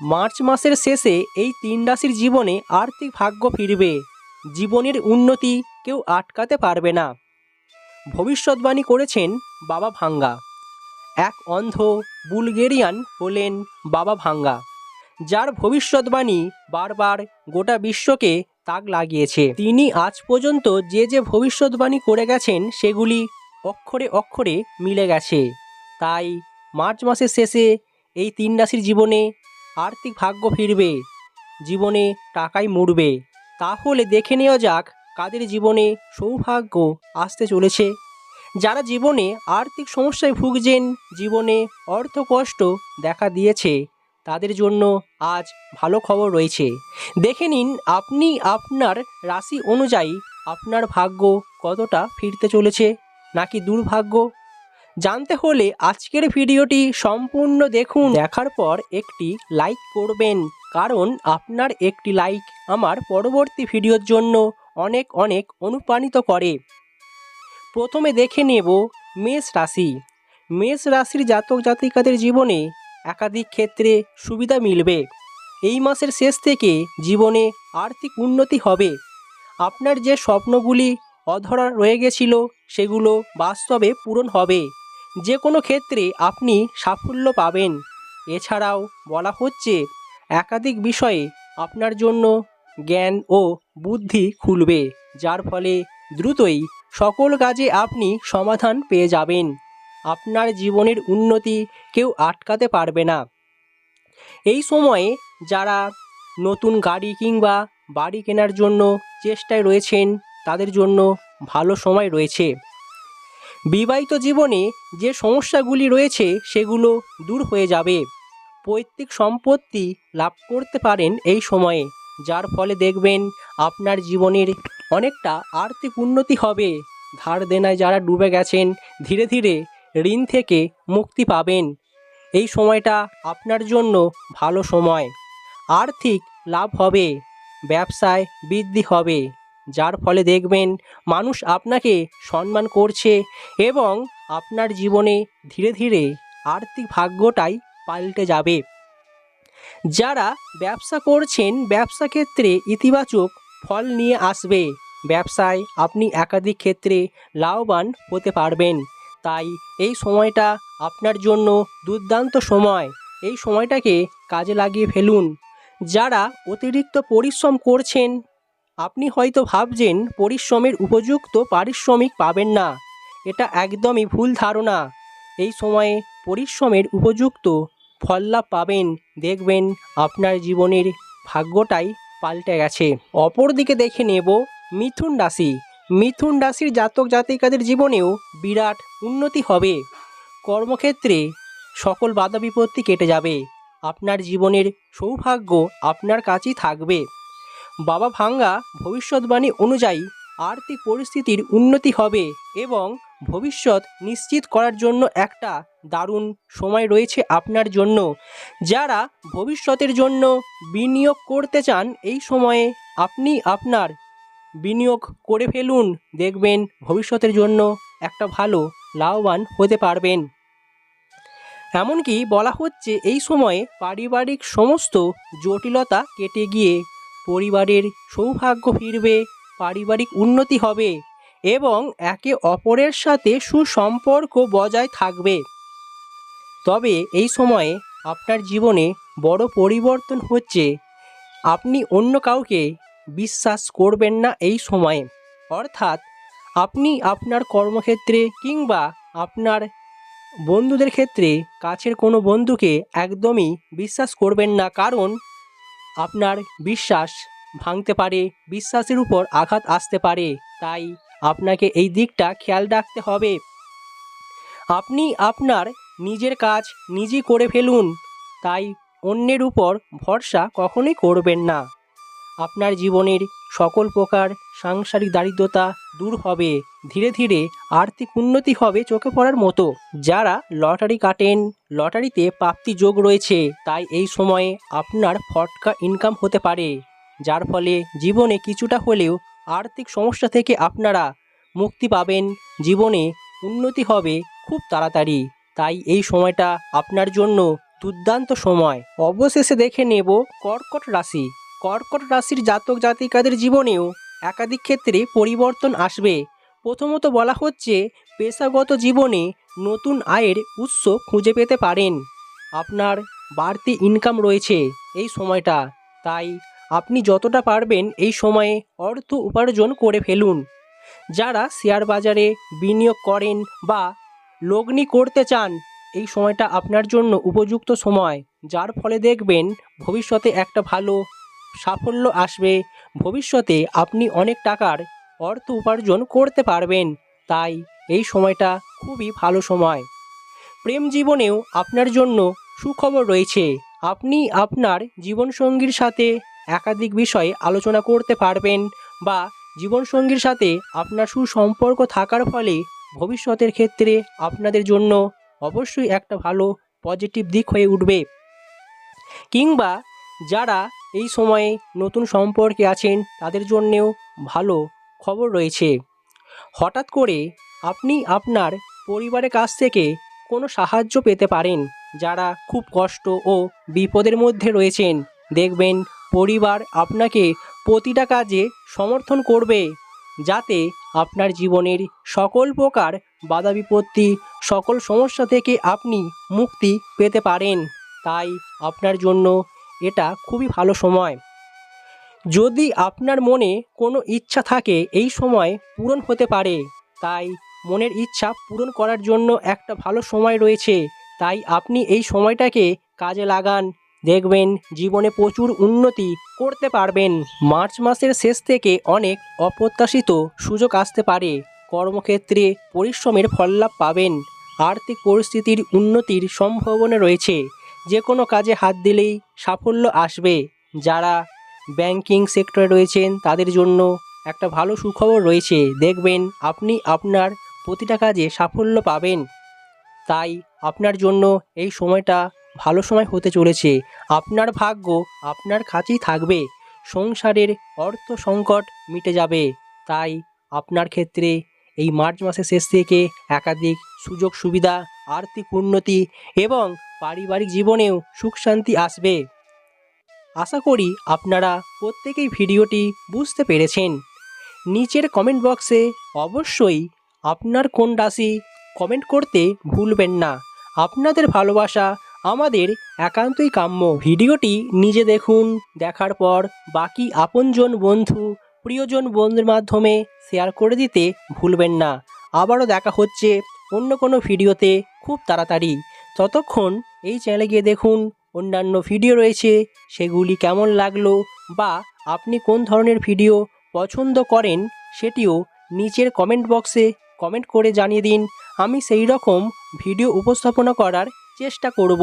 March মাসের শেষে এই তিন রাশির জীবনে আর্থিক ভাগ্য ফিরবে। জীবনের উন্নতি কেউ আটকাতে পারবে না। ভবিষ্যৎবাণী করেছেন বাবা ভাঙ্গা। এক অন্ধ বুলগেরিয়ান হলেন বাবা ভাঙ্গা, যার ভবিষ্যৎবাণী বারবার গোটা বিশ্বকে তাক লাগিয়েছে। তিনি আজ পর্যন্ত যে যে ভবিষ্যৎবাণী করে গেছেন, সেগুলি অক্ষরে অক্ষরে মিলে গেছে। তাই মার্চ মাসের শেষে এই তিন রাশির জীবনে আর্থিক ভাগ্য ফিরবে, জীবনে টাকাই মুড়বে। তাহলে দেখে নেওয়া যাক কাদের জীবনে সৌভাগ্য আসতে চলেছে। যারা জীবনে আর্থিক সমস্যায় ভুগছেন, জীবনে অর্থ কষ্ট দেখা দিয়েছে, তাদের জন্য আজ ভালো খবর রয়েছে। দেখে নিন আপনি আপনার রাশি অনুযায়ী আপনার ভাগ্য কতটা ফিরতে চলেছে, নাকি দুর্ভাগ্য জানতে হলে আজকের ভিডিওটি সম্পূর্ণ দেখুন। দেখার পর একটি লাইক করবেন, কারণ আপনার একটি লাইক আমার পরবর্তী ভিডিওর জন্য অনেক অনেক অনুপ্রাণিত করে। প্রথমে দেখে নেব মেষ রাশি। মেষ রাশির জাতক জাতিকাদের জীবনে একাধিক ক্ষেত্রে সুবিধা মিলবে। এই মাসের শেষ থেকে জীবনে আর্থিক উন্নতি হবে। আপনার যে স্বপ্নগুলি অধরা রয়ে গেছিল, সেগুলো বাস্তবে পূরণ হবে। যে কোনো ক্ষেত্রে আপনি সাফল্য পাবেন। এছাড়াও বলা হচ্ছে, একাধিক বিষয়ে আপনার জন্য জ্ঞান ও বুদ্ধি খুলবে, যার ফলে দ্রুতই সকল কাজে আপনি সমাধান পেয়ে যাবেন। আপনার জীবনের উন্নতি কেউ আটকাতে পারবে না। এই সময়ে যারা নতুন গাড়ি কিংবা বাড়ি কেনার জন্য চেষ্টায় রয়েছেন, তাদের জন্য ভালো সময় রয়েছে। বিবাহিত জীবনে যে সমস্যাগুলি রয়েছে সেগুলো দূর হয়ে যাবে। পৈতৃক সম্পত্তি লাভ করতে পারেন এই সময়ে, যার ফলে দেখবেন আপনার জীবনের অনেকটা আর্থিক উন্নতি হবে। ধার দেনায় যারা ডুবে গেছেন, ধীরে ধীরে ঋণ থেকে মুক্তি পাবেন। এই সময়টা আপনার জন্য ভালো সময়। আর্থিক লাভ হবে, ব্যবসায় বৃদ্ধি হবে। যার ফলে দেখবেন মানুষ আপনাকে সম্মান করছে এবং আপনার জীবনে ধীরে ধীরে আর্থিক ভাগ্যটাই পাল্টে যাবে। যারা ব্যবসা করছেন, ব্যবসা ক্ষেত্রে ইতিবাচক ফল নিয়ে আসবে। ব্যবসায় আপনি একাধিক ক্ষেত্রে লাভবান হতে পারবেন। তাই এই সময়টা আপনার জন্য দুর্দান্ত সময়। এই সময়টাকে কাজে লাগিয়ে ফেলুন। যারা অতিরিক্ত পরিশ্রম করছেন আপনি হয়তো ভাবছেন পরিশ্রমের উপযুক্ত পারিশ্রমিক পাবেন না। এটা একদমই ভুল ধারণা। এই সময়ে পরিশ্রমের উপযুক্ত ফল লাভ পাবেন। দেখবেন আপনার জীবনের ভাগ্যটাই পাল্টে গেছে। অপরদিকে দেখে নেব মিথুন রাশি। মিথুন রাশির জাতক জাতিকাদের জীবনেও বিরাট উন্নতি হবে। কর্মক্ষেত্রে সকল বাধা বিপত্তি কেটে যাবে। আপনার জীবনের সৌভাগ্য আপনার কাছেই থাকবে। বাবা ভাঙ্গা ভবিষ্যৎবাণী অনুযায়ী আর্থিক পরিস্থিতির উন্নতি হবে এবং ভবিষ্যৎ নিশ্চিত করার জন্য একটা দারুণ সময় রয়েছে আপনার জন্য। যারা ভবিষ্যতের জন্য বিনিয়োগ করতে চান, এই সময়ে আপনি আপনার বিনিয়োগ করে ফেলুন। দেখবেন ভবিষ্যতের জন্য একটা ভালো, লাভবান হতে পারবেন। এমনকি বলা হচ্ছে, এই সময়ে পারিবারিক সমস্ত জটিলতা কেটে গিয়ে পরিবারের সৌভাগ্য ফিরবে, পারিবারিক উন্নতি হবে এবং একে অপরের সাথে সুসম্পর্ক বজায় থাকবে। তবে এই সময়ে আপনার জীবনে বড় পরিবর্তন হচ্ছে। আপনি অন্য কাউকে বিশ্বাস করবেন না এই সময়ে। অর্থাৎ আপনি আপনার কর্মক্ষেত্রে কিংবা আপনার বন্ধুদের ক্ষেত্রে কাছের কোনো বন্ধুকে একদমই বিশ্বাস করবেন না। কারণ আপনার বিশ্বাস ভাঙতে পারে, বিশ্বাসের উপর আঘাত আসতে পারে, তাই আপনাকে এই দিকটা খেয়াল রাখতে হবে। আপনি আপনার নিজের কাজ নিজেই করে ফেলুন, তাই অন্যের উপর ভরসা কখনোই করবেন না। আপনার জীবনের সকল প্রকার সাংসারিক দারিদ্রতা দূর হবে। ধীরে ধীরে আর্থিক উন্নতি হবে চোখে পড়ার মতো। যারা লটারি কাটেন, লটারিতে প্রাপ্তি যোগ রয়েছে, তাই এই সময়ে আপনার ফটকা ইনকাম হতে পারে। যার ফলে জীবনে কিছুটা হলেও আর্থিক সমস্যা থেকে আপনারা মুক্তি পাবেন। জীবনে উন্নতি হবে খুব তাড়াতাড়ি। তাই এই সময়টা আপনার জন্য দুর্দান্ত সময়। অবশেষে দেখে নেব কর্কট রাশি। কর্কট রাশির জাতক জাতিকাদের জীবনেও একাধিক ক্ষেত্রে পরিবর্তন আসবে। প্রথমত বলা হচ্ছে, পেশাগত জীবনে নতুন আয়ের উৎস খুঁজে পেতে পারেন। আপনার বাড়তি ইনকাম রয়েছে এই সময়টা। তাই আপনি যতটা পারবেন এই সময়ে অর্থ উপার্জন করে ফেলুন। যারা শেয়ার বাজারে বিনিয়োগ করেন বা লগ্নি করতে চান, এই সময়টা আপনার জন্য উপযুক্ত সময়, যার ফলে দেখবেন ভবিষ্যতে একটা ভালো সাফল্য আসবে। ভবিষ্যতে আপনি অনেক টাকার অর্থ উপার্জন করতে পারবেন। তাই এই সময়টা খুবই ভালো সময়। প্রেম জীবনেও আপনার জন্য সুখবর রয়েছে। আপনি আপনার জীবনসঙ্গীর সাথে একাধিক বিষয়ে আলোচনা করতে পারবেন বা জীবনসঙ্গীর সাথে আপনার সুসম্পর্ক থাকার ফলে ভবিষ্যতের ক্ষেত্রে আপনাদের জন্য অবশ্যই একটা ভালো পজিটিভ দিক হয়ে উঠবে। কিংবা যারা এই সময়ে নতুন সম্পর্কে আছেন তাদের জন্যেও ভালো খবর রয়েছে। হঠাৎ করে আপনি আপনার পরিবারের কাছ থেকে কোনো সাহায্য পেতে পারেন, যারা খুব কষ্ট ও বিপদের মধ্যে রয়েছেন। দেখবেন পরিবার আপনাকে প্রতিটা কাজে সমর্থন করবে, যাতে আপনার জীবনের সকল প্রকার বাধা বিপত্তি, সকল সমস্যা থেকে আপনি মুক্তি পেতে পারেন। তাই আপনার জন্য এটা খুবই ভালো সময়। যদি আপনার মনে কোনো ইচ্ছা থাকে, এই সময় পূরণ হতে পারে। তাই মনের ইচ্ছা পূরণ করার জন্য একটা ভালো সময় রয়েছে। তাই আপনি এই সময়টাকে কাজে লাগান। দেখবেন জীবনে প্রচুর উন্নতি করতে পারবেন। মার্চ মাসের শেষ থেকে অনেক অপ্রত্যাশিত সুযোগ আসতে পারে। কর্মক্ষেত্রে পরিশ্রমের ফললাভ পাবেন। আর্থিক পরিস্থিতির উন্নতির সম্ভাবনা রয়েছে। যে কোনো কাজে হাত দিলেই সাফল্য আসবে। যারা ব্যাংকিং সেক্টরে রয়েছেন, তাদের জন্য একটা ভালো সুখবর রয়েছে। দেখবেন আপনি আপনার প্রতিটা কাজে সাফল্য পাবেন। তাই আপনার জন্য এই সময়টা ভালো সময় হতে চলেছে। আপনার ভাগ্য আপনার কাছেই থাকবে। সংসারের অর্থ সংকট মিটে যাবে। তাই আপনার ক্ষেত্রে এই মার্চ মাসের শেষ থেকে একাধিক সুযোগ সুবিধা আর্থিক উন্নতি এবং পারিবারিক জীবনেও সুখ শান্তি আসবে। আশা করি আপনারা প্রত্যেকেই ভিডিওটি বুঝতে পেরেছেন। নিচের কমেন্ট বক্সে অবশ্যই আপনার কোন রাশি কমেন্ট করতে ভুলবেন না। আপনাদের ভালোবাসা আমাদের একান্তই কাম্য। ভিডিওটি নিজে দেখুন, দেখার পর বাকি আপনজন বন্ধু, প্রিয়জন বন্ধুর মাধ্যমে শেয়ার করে দিতে ভুলবেন না। আবারও দেখা হচ্ছে অন্য কোনো ভিডিওতে খুব তাড়াতাড়ি। ততক্ষণ এই চ্যানেলে গিয়ে দেখুন অন্যান্য ভিডিও রয়েছে, সেগুলি কেমন লাগল বা আপনি কোন ধরনের ভিডিও পছন্দ করেন সেটিও নিচের কমেন্ট বক্সে কমেন্ট করে জানিয়ে দিন। আমি সেই রকম ভিডিও উপস্থাপনা করার চেষ্টা করব।